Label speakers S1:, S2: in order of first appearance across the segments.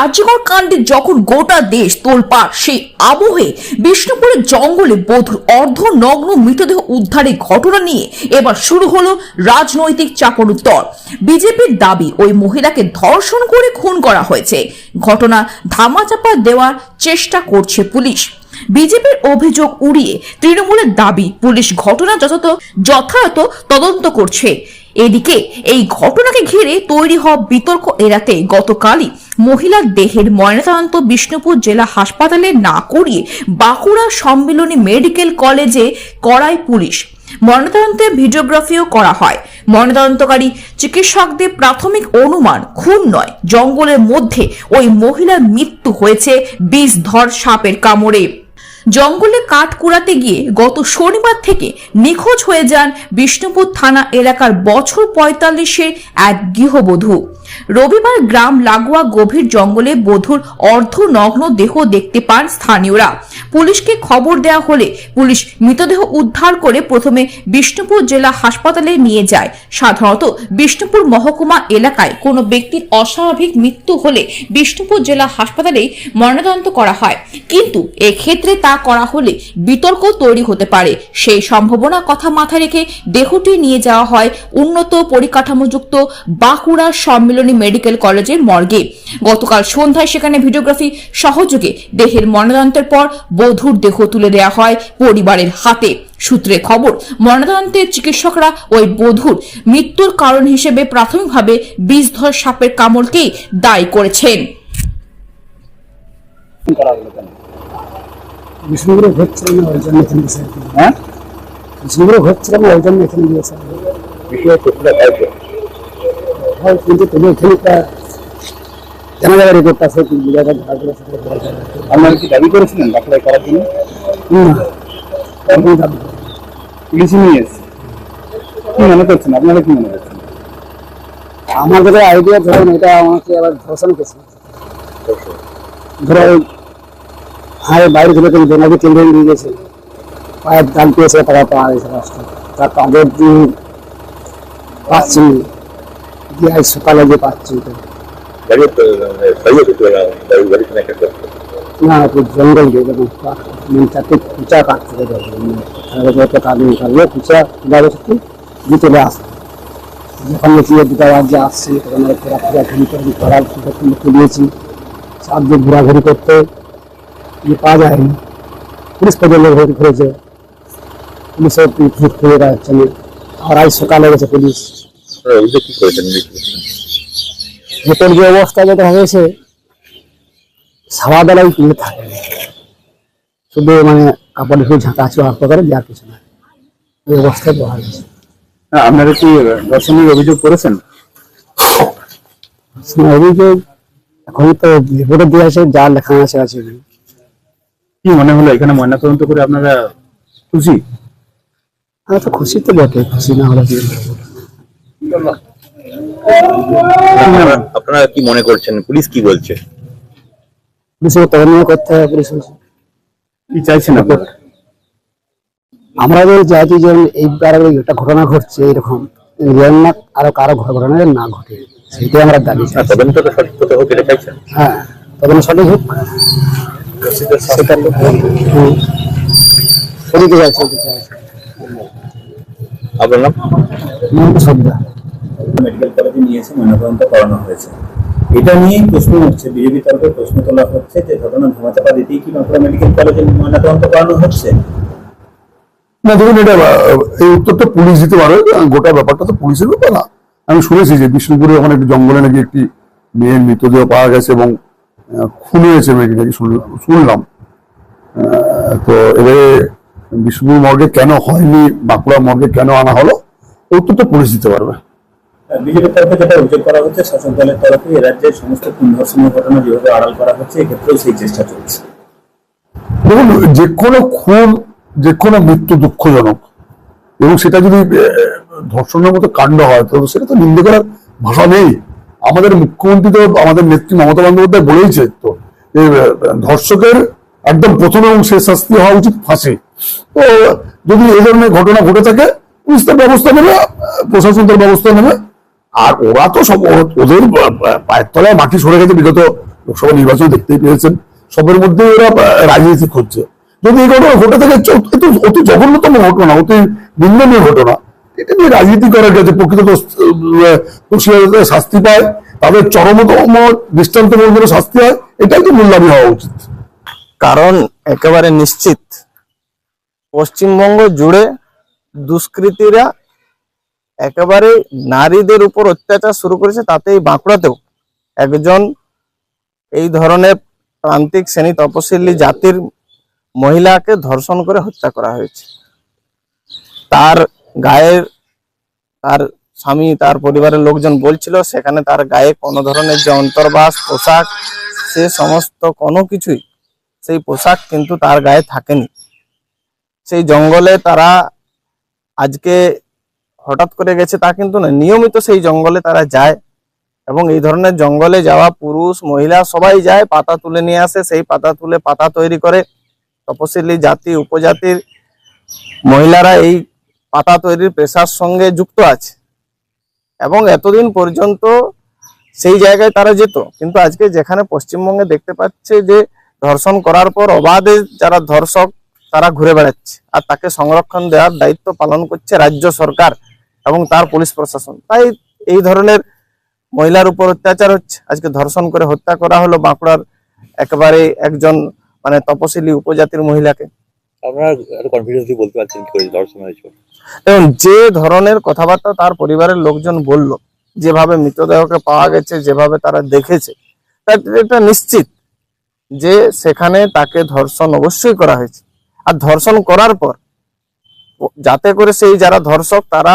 S1: আর্যকর কাণ্ডে যখন গোটা দেশ তোলপাড়, সেই আবহে বিষ্ণুপুরের জঙ্গলে বধুর অর্ধ নগ্ন মৃতদেহ উদ্ধারের ঘটনা নিয়ে এবার শুরু হলো রাজনৈতিক চাপড়ুত্তর বিজেপির দাবি, ওই মহিলাকে ধর্ষণ করে খুন করা হয়েছে। ঘটনা ধামাচাপা দেওয়ার চেষ্টা করছে পুলিশ। বিজেপির অভিযোগ উড়িয়ে তৃণমূলের দাবি, পুলিশ ঘটনা যথাযথ যথাযথ তদন্ত করছে। এদিকে, এই ঘটনাকে ঘিরে তৈরি হওয়া বিতর্ক এড়াতে গতকালই মহিলার দেহের ময়নাতদন্ত বিষ্ণুপুর জেলা হাসপাতালে না করিয়ে বাঁকুড়া সম্মিলনী মেডিকেল কলেজে করায় পুলিশ। ময়নাতদন্তের ভিডিওগ্রাফিও করা হয়। ময়নাতদন্তকারী চিকিৎসকদের প্রাথমিক অনুমান খুন নয়, জঙ্গলের মধ্যে ওই মহিলার মৃত্যু হয়েছে বিষধর সাপের কামড়ে। জঙ্গলে কাঠ কুড়াতে গিয়ে গত শনিবার থেকে নিখোঁজ হয়ে যান বিষ্ণুপুর থানা এলাকার বছর পঁয়তাল্লিশের এক গৃহবধূ। রবিবার গ্রাম লাগোয়া গভীর জঙ্গলে বধূর অর্ধনগ্ন দেহ দেখতে পান স্থানীয়রা। পুলিশকে খবর দেওয়া হলে পুলিশ মৃতদেহ উদ্ধার করে প্রথমে বিষ্ণুপুর জেলা হাসপাতালে নিয়ে যায়। সাধারণত বিষ্ণুপুর মহকুমা এলাকায় কোনো ব্যক্তির অস্বাভাবিক মৃত্যু হলে বিষ্ণুপুর জেলা হাসপাতালেই ময়নাতদন্ত করা হয়। কিন্তু এক্ষেত্রে তা করা হলে বিতর্ক তৈরি হতে পারে। সেই সম্ভাবনা কথা মাথায় রেখে দেহটি নিয়ে যাওয়া হয় উন্নত পরিকাঠামোযুক্ত বাঁকুড়া সম্মিলনী মেডিকেল কলেজের মর্গে। গতকাল সন্ধ্যায় সেখানে ভিডিওগ্রাফি সহযোগে দেহের ময়নাতদন্তের পর বধূর দেহ তুলে দেওয়া হয় পরিবারের হাতে। সূত্রে খবর ময়নাতদন্তের চিকিৎসকরা ওই বধূর মৃত্যুর কারণ হিসেবে প্রাথমিকভাবে বিষধর সাপের কামড়কেই দায়ী করেছেন।
S2: করা
S3: বিষ্ণুপুরে ঘুরছিলাম ওই জন্য এখানে গেছে
S2: হ্যাঁ?
S3: বিষ্ণুপুরে ঘুরছিলাম ওই জন্য এখানে
S2: বিষয়ে
S3: হয় কিন্তু তুমি এখানে একটা জানা যাবে আছে কি জায়গা ধার করে সেটা বলা যাবে না।
S2: আপনারা কি দাবি করেছিলেন বাঁকুড়ায় করার জন্য। পুলিশে নিয়ে এসছে। কি মনে করছেন? আপনারা কি মনে করছেন?
S3: আমাদের আইডিয়া ধরেন এটা আমাকে আবার ধর্ষণ কেছে ধরো হাড়ে বাইরে থেকে তুমি দোনাকে টেনে নিয়ে গেছে। পায়ের দাম পেয়েছে টাকা পাওয়া গেছে তার দিন পাচ্ছি দিয়ে সকালে যে পাচ্ছি। তো
S2: গাড়ি সহি হতে গাড়ি গাড়ি একটা করছে
S3: না একটু জঙ্গল দিয়ে দেবো মানে চারটে কুচা কাটতে দেবো একটা কাজ নিকাললে কুচা তুলে একটু দিয়ে চলে আসে যখন দেখি যে দুটা রাজ্যে আসছে তখন ঘোরা ফেরা ঘুরি করে করার তুলিয়েছি চার দিন ঘোরাঘুরি করতে ইয়ে পাওয়া যায়নি পুলিশ পর্যন্ত ঘুরে ঘুরেছে পুলিশের ফিট খুঁজে যাচ্ছে না আর আজ সকালে গেছে পুলিশ
S2: অভিযোগ কি করেছেন
S3: ভেতর যে অবস্থা যেটা হয়েছে সারা বেলায় কিনে থাকে শুধু মানে কাপড় একটু ঝাঁকা চোয়া করে দেওয়ার কিছু না। এই অবস্থায় বলা গেছে
S2: আপনারা কি দর্শনের অভিযোগ করেছেন?
S3: অভিযোগ এখন তো রিপোর্টে দিয়ে আছে যা লেখা আছে আছে।
S2: কি মনে হলো এখানে ময়নাতদন্ত করে আপনারা খুশি?
S3: আমি তো খুশি তো বটে খুশি না হলে
S4: আপনারা আপনারা কি মনে করছেন? পুলিশ কি বলছে?
S3: পুলিশের তদন্ত করতে হবে পুলিশ
S2: কি চাইছেন আপনারা?
S3: আমরা যে চাইছি যে এইবার একটা ঘটনা ঘটছে এরকম যেন না আরও কারও ঘটনা না ঘটে সেটাই আমরা দাবি
S4: তদন্তটা সঠিক কথা হোক এটা চাইছেন?
S3: হ্যাঁ তদন্ত সঠিক হোক। সেটা তো হুম। সঠিক
S4: আপনার নাম?
S3: সুবিধা
S5: মেডিকেল কলেজে নিয়ে ময়নাতদন্ত করানো হয়েছে। এটা নিয়েই প্রশ্ন উঠছে, বিজেপি তরফে প্রশ্ন তোলা হচ্ছে যে ঘটনা ধামাচাপা দিতেই কি বাঁকুড়া মেডিকেল কলেজে ময়নাতদন্ত করানো হচ্ছে?
S6: না, দেখুন, এটা এই উত্তরটা পুলিশ দিতে পারে গোটা ব্যাপারটা তো পুলিশের ব্যাপার না। আমি শুনেছি যে বিষ্ণুপুরে ওখানে একটি জঙ্গলে নাকি একটি মেয়ের মৃতদেহ পাওয়া গেছে এবং খুন হয়েছে মেয়েটি নাকি শুনলাম। তো এবারে বিষ্ণুপুর মর্গে কেন হয়নি, বাঁকুড়া মর্গে কেন আনা হলো উত্তরটা পুলিশ দিতে পারবে।
S5: বিজেপির তরফে যেটা অভিযোগ করা হচ্ছে, শাসক দলের তরফে এ সমস্ত ঘটনা যেভাবে আড়াল করা হচ্ছে, এক্ষেত্রেও সেই চেষ্টা চলছে।
S6: যে কোনো খুন, যে কোনো মৃত্যু দুঃখজনক, এবং সেটা যদি ধর্ষণের মতো কাণ্ড হয় তো সেটা তো নিন্দে করার ভাষা নেই। আমাদের মুখ্যমন্ত্রী তো আমাদের নেত্রী মমতা বন্দ্যোপাধ্যায় বলেইছে তো, যে ধর্ষকের একদম প্রথম এবং শেষ শাস্তি হওয়া উচিত ফাঁসি। তো, যদি এই ধরনের ঘটনা ঘটে থাকে, পুলিশ তার ব্যবস্থা নেবে, প্রশাসন তার ব্যবস্থা নেবে। আর ওরা তো সব ওদের পায়ের তলায় মাটি সরে গেছে, বিগত লোকসভা নির্বাচন দেখতেই পেয়েছেন। সবের মধ্যে ওরা রাজনীতি করছে। যদি এই ঘটনা ঘটে থাকে অতি জঘন্যতম ঘটনা, অতি নিন্দনীয় ঘটনা। এটা নিয়ে রাজনীতি করার কাছে প্রকৃত শাস্তি পায়, তাদের চরমতম দৃষ্টান্তমূলক শাস্তি হয়, এটাই তো মূল্যায়ন হওয়া উচিত।
S7: কারণ একেবারে নিশ্চিত। পশ্চিমবঙ্গ জুড়ে দুষ্কৃতীরা একেবারে নারীদের উপর অত্যাচার শুরু করেছে, তাতেই বাঁকুড়াতেও একজন এই ধরনের প্রান্তিক শ্রেণি তপশিলি জাতির মহিলাকে ধর্ষণ করে হত্যা করা হয়েছে। তার গায়ের, তার স্বামী, তার পরিবারের লোকজন বলছিল, সেখানে তার গায়ে কোনো ধরনের যে অন্তর্বাস, পোশাক, সে সমস্ত কোনো কিছুই, সেই পোশাক কিন্তু তার গায়ে থাকেনি। সেই জঙ্গলে তারা আজকে হঠাৎ করে গেছে তা কিন্তু না নিয়মিত সেই জঙ্গলে তারা যায় এবং এই ধরনের জঙ্গলে যাওয়া পুরুষ, মহিলা সবাই যায়, পাতা তুলে নিয়ে আসে। সেই পাতা তুলে পাতা তৈরি করে তপশিলি জাতি, উপজাতির মহিলারা এই পাতা তৈরির পেশার সঙ্গে যুক্ত আছে। এবং এতদিন পর্যন্ত সেই জায়গায় তারা যেত। কিন্তু আজকে যেখানে পশ্চিমবঙ্গে দেখতে পাচ্ছে যে ধর্ষণ করার পর অবাধে যারা ধর্ষক, তারা ঘুরে বেড়াচ্ছে। আর তাকে সংরক্ষণ দেওয়ার দায়িত্ব পালন করছে রাজ্য সরকার। এবং তার পুলিশ প্রশাসন। তাই এই ধরনের মহিলার উপর অত্যাচার হচ্ছে। আজকে ধর্ষণ করে হত্যা করা হলো বাঁকুড়ার একেবারে একজন মানে তপশিলি উপজাতির মহিলাকে। এবং যে ধরনের কথাবার্তা তার পরিবারের লোকজন বলল যেভাবে মৃতদেহকে পাওয়া গেছে যেভাবে তারা দেখেছে তার এটা নিশ্চিত যে সেখানে তাকে ধর্ষণ অবশ্যই করা হয়েছে। আর ধর্ষণ করার পর যাতে করে সেই যারা ধর্ষক তারা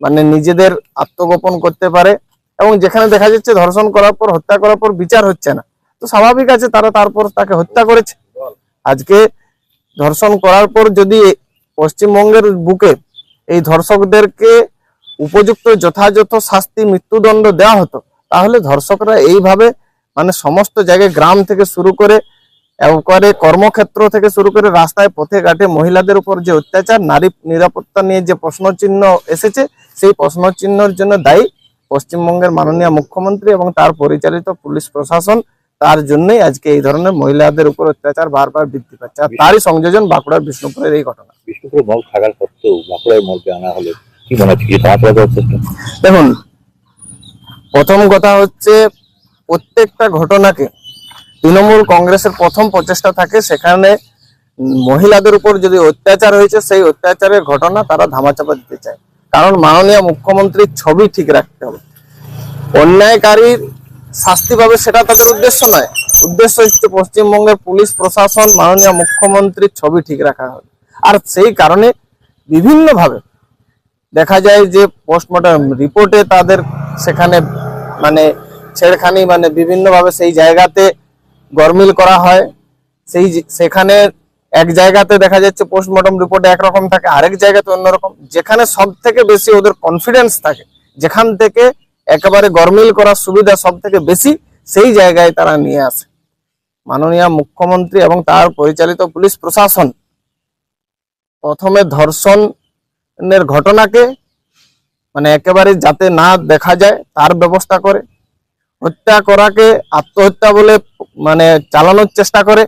S7: মানে নিজেদের আত্মগোপন করতে পারে এবং যেখানে দেখা যাচ্ছে ধর্ষণ করার পর, হত্যা করার পর বিচার হচ্ছে না। তো স্বাভাবিক আছে তারা তারপর তাকে হত্যা করেছে। আজকে ধর্ষণ করার পর যদি পশ্চিমবঙ্গের বুকে এই ধর্ষকদেরকে উপযুক্ত যথাযথ শাস্তি, মৃত্যুদণ্ড দেওয়া হতো, তাহলে ধর্ষকরা এইভাবে মানে সমস্ত জায়গায় গ্রাম থেকে শুরু করে একবারে কর্মক্ষেত্র থেকে শুরু করে রাস্তায় পথে ঘাটে মহিলাদের উপর যে অত্যাচার নারী নিরাপত্তা নিয়ে যে প্রশ্নচিহ্ন এসেছে সেই প্রশ্নচিহ্নের জন্য দায়ী পশ্চিমবঙ্গের মাননীয় মুখ্যমন্ত্রী এবং তার পরিচালিত পুলিশ প্রশাসন তার জন্যই আজকে এই ধরনের মহিলাদের উপর অত্যাচার বারবার বৃদ্ধি পাচ্ছে। আর তারই সংযোজন বাঁকুড়ার বিষ্ণুপুরের এই ঘটনা।
S4: বিষ্ণুপুর মল থাকার সত্ত্বেও বাঁকুড়ায় মলকে আনা হলে কি মনে হচ্ছে
S7: দেখুন প্রথম কথা হচ্ছে প্রত্যেকটা ঘটনাকে তৃণমূল কংগ্রেসের প্রথম প্রচেষ্টা থাকে, সেখানে মহিলাদের উপর যদি অত্যাচার হয়েছে, সেই অত্যাচারের ঘটনা তারা ধামাচাপা দিতে চায়। কারণ মাননীয় মুখ্যমন্ত্রীর ছবি ঠিক রাখতে হবে। অন্যায়কারীর শাস্তি পাবে সেটা তাদের উদ্দেশ্য নয়। উদ্দেশ্য হচ্ছে পশ্চিমবঙ্গের পুলিশ প্রশাসন, মাননীয় মুখ্যমন্ত্রীর ছবি ঠিক রাখা হবে। আর সেই কারণে বিভিন্নভাবে দেখা যায় যে পোস্টমর্টম রিপোর্টে তাদের সেখানে মানে ছেড়খানি মানে বিভিন্নভাবে সেই জায়গাতে গরমিল করা হয়। সেই সেখানে এক জায়গাতে দেখা যাচ্ছে পোস্টমর্টম রিপোর্টে একরকম থাকে, আরেক জায়গাতে অন্যরকম যেখানে সব থেকে বেশি ওদের কনফিডেন্স থাকে, যেখান থেকে একেবারে গরমিল করার সুবিধা সব থেকে বেশি, সেই জায়গায় তারা নিয়ে আসে। মাননীয় মুখ্যমন্ত্রী এবং তার পরিচালিত পুলিশ প্রশাসন প্রথমে ধর্ষণের ঘটনাকে মানে একেবারে যাতে না দেখা যায়, তার ব্যবস্থা করে হত্যা করাকে আত্মহত্যা বলে মানে চালানোর চেষ্টা করে।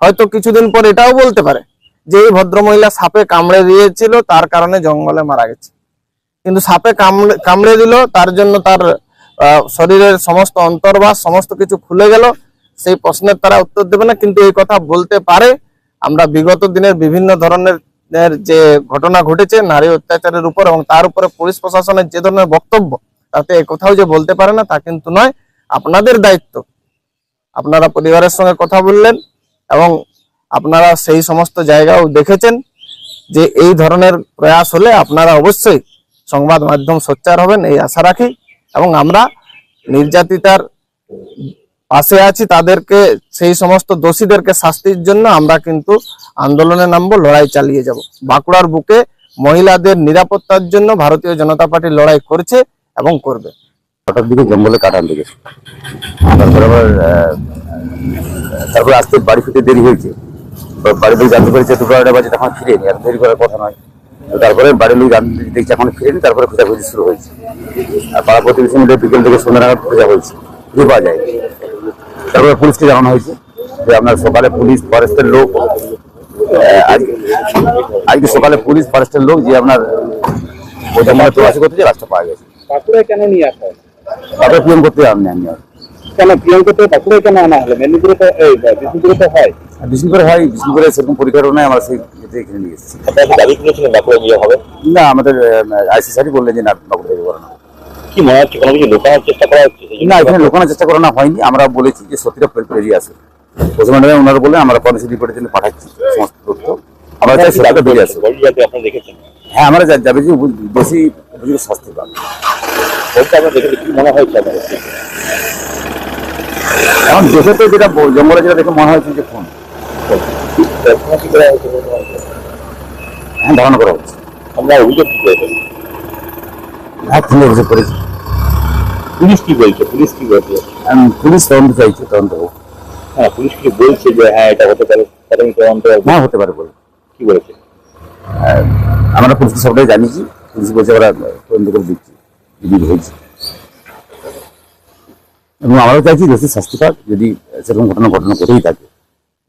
S7: হয়তো কিছুদিন পর এটাও বলতে পারে যে এই ভদ্রমহিলা সাপে কামড়ে দিয়েছিল, তার কারণে জঙ্গলে মারা গেছে। কিন্তু সাপে কামড়ে কামড়ে দিল, তার জন্য তার শরীরের সমস্ত অন্তর্বাস, সমস্ত কিছু খুলে গেল। সেই প্রশ্নের তারা উত্তর দেবে না, কিন্তু এই কথা বলতে পারে। আমরা বিগত দিনের বিভিন্ন ধরনের যে ঘটনা ঘটেছে, নারী অত্যাচারের উপর এবং তার উপরে পুলিশ প্রশাসনের যে ধরনের বক্তব্য, তাতে কোথাও যে বলতে পারে না, তা কিন্তু নয়। আপনাদের দায়িত্ব। আপনারা পরিবারের সঙ্গে কথা বললেন এবং আপনারা সেই সমস্ত জায়গাও দেখেছেন যে এই ধরনের প্রয়াস হলে আপনারা অবশ্যই সংবাদ মাধ্যম সোচ্চার হবেন, এই আশা রাখি। এবং আমরা নির্যাতিতার পাশে আছি, তাদেরকে, সেই সমস্ত দোষীদেরকে শাস্তির জন্য আমরা কিন্তু আন্দোলনে নামবো, লড়াই চালিয়ে যাব। বাঁকুড়ার বুকে মহিলাদের নিরাপত্তার জন্য ভারতীয় জনতা পার্টি লড়াই করছে এবং করবে।
S3: ছটার দিকে জঙ্গলে কাটার লেগেছে। তারপরে আবার তারপরে আসতে বাড়ি ফিরতে দেরি হয়েছে। বাড়ি থেকে জানতে পেরেছে দুটো আড়াই বাজে, তখন ফিরেনি, আর দেরি করার কথা নয়। তারপরে বাড়ির লোক জানতে দেখছে এখন ফিরেনি, তারপরে খোঁজাখুঁজি শুরু হয়েছে। আর পাড়া প্রতিবেশী মিলে বিকেল থেকে সন্ধ্যা নাগাদ খোঁজা হয়েছে, খুঁজে পাওয়া যায়
S8: তারপরে পুলিশকে জানানো হয়েছে যে আপনার সকালে পুলিশ, ফরেস্টের লোক আজকে সকালে পুলিশ, ফরেস্টের লোক যে আপনার ওই জঙ্গলে তল্লাশি করতে যে রাস্তা পাওয়া গেছে।
S2: কেন নিয়ে আসা
S8: তারপরে পিএম করতে আমি আমি আর।
S2: কেন প্রিয়ঙ্কা তো বাঁকুড়ায় কেন আনা হলো? মেদিনীপুরে তো এই বিষ্ণুপুরে তো হয়।
S8: বিষ্ণুপুরে হয় বিষ্ণুপুরে সেরকম পরিকাঠামো আমরা সেই এখানে নিয়ে এসেছি।
S4: দাবি করেছিলেন বাঁকুড়া নিয়ে হবে?
S8: না আমাদের আইসি স্যারই বললেন যে না বাবু থেকে করানো
S4: কি মনে হচ্ছে কোনো কিছু লুকানোর চেষ্টা করা হচ্ছে?
S8: না এখানে লোকানোর চেষ্টা করানো হয়নি। আমরা বলেছি যে সত্যিটা বেরিয়ে আসে। পশ্চিমবঙ্গে ওনারা বলে আমরা পলিসি রিপোর্টের জন্য পাঠাচ্ছি সমস্ত তথ্য। আমরা চাই সত্যিটা বেরিয়ে আসে।
S4: আপনারা দেখেছেন।
S8: হ্যাঁ আমরা যাবে যে বেশি উপযুক্ত শাস্তি পাবে।
S4: দেখে কি মনে আপনাদের
S8: এখন দেখে তো যেটা জঙ্গলে যেটা দেখে মনে হয়েছে যে ফোন
S4: করা?
S8: হ্যাঁ। ধারণা করা হচ্ছে।
S4: আমরা অভিযোগ কি করেছেন
S8: হ্যাঁ খুলে অভিযোগ করেছি।
S4: পুলিশ কি বলছে? পুলিশ কি বলছে?
S8: পুলিশ তদন্ত চাইছি তদন্ত হোক।
S4: হ্যাঁ পুলিশ কি বলছে যে হ্যাঁ এটা হতে পারে তদন্ত
S8: হ্যাঁ হতে পারে বলে
S4: কি বলেছে?
S8: আমরা পুলিশকে সবটাই জানিয়েছি পুলিশ বলছে ওরা তদন্ত করে দিচ্ছি যদি হয়েছে এবং আমরাও চাইছি দোষী শাস্তি পাক যদি সেরকম ঘটনা ঘটনা করেই থাকে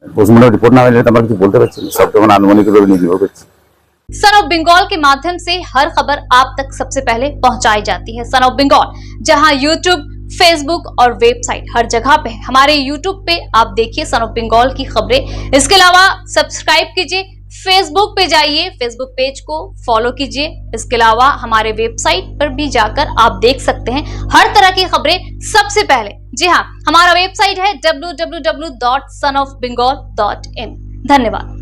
S8: পোস্টমর্টম রিপোর্ট না হলে তো আমরা কিছু বলতে পারছি না সব তখন আনুমানিকভাবে নির্ভর করছি
S9: सन ऑफ बंगाल के माध्यम से हर खबर आप तक सबसे पहले पहुंचाई जाती है सन ऑफ बंगाल जहां यूट्यूब फेसबुक और वेबसाइट हर जगह पे है हमारे यूट्यूब पे आप देखिए सन ऑफ बंगाल की खबरें इसके अलावा सब्सक्राइब कीजिए फेसबुक पे जाइए फेसबुक पेज को फॉलो कीजिए। इसके अलावा हमारे वेबसाइट पर भी जाकर आप देख सकते हैं हर तरह की खबरें सबसे पहले। जी हाँ हमारा वेबसाइट है डब्ल्यू धन्यवाद।